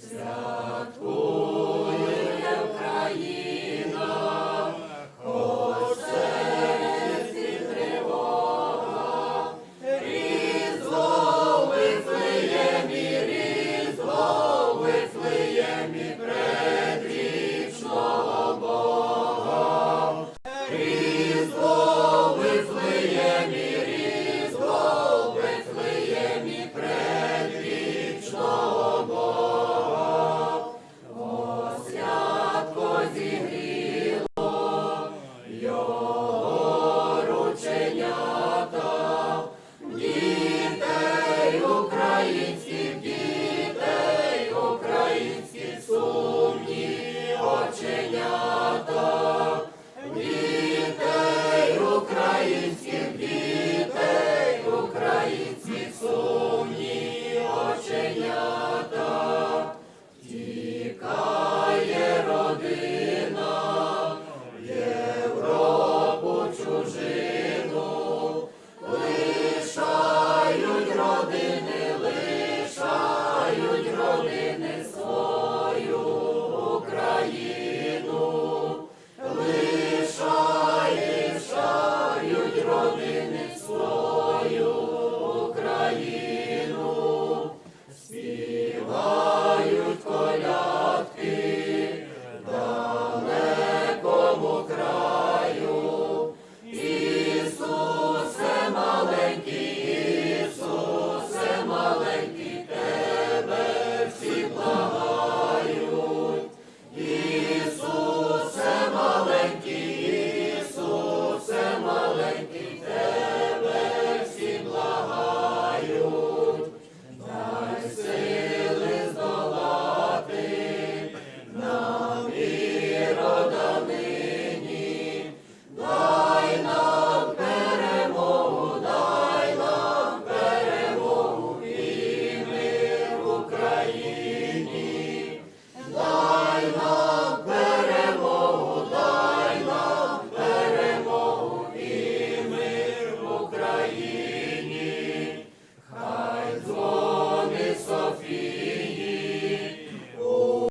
Святкує Україна, серці тривога, різо вислиєм предрічного Бога.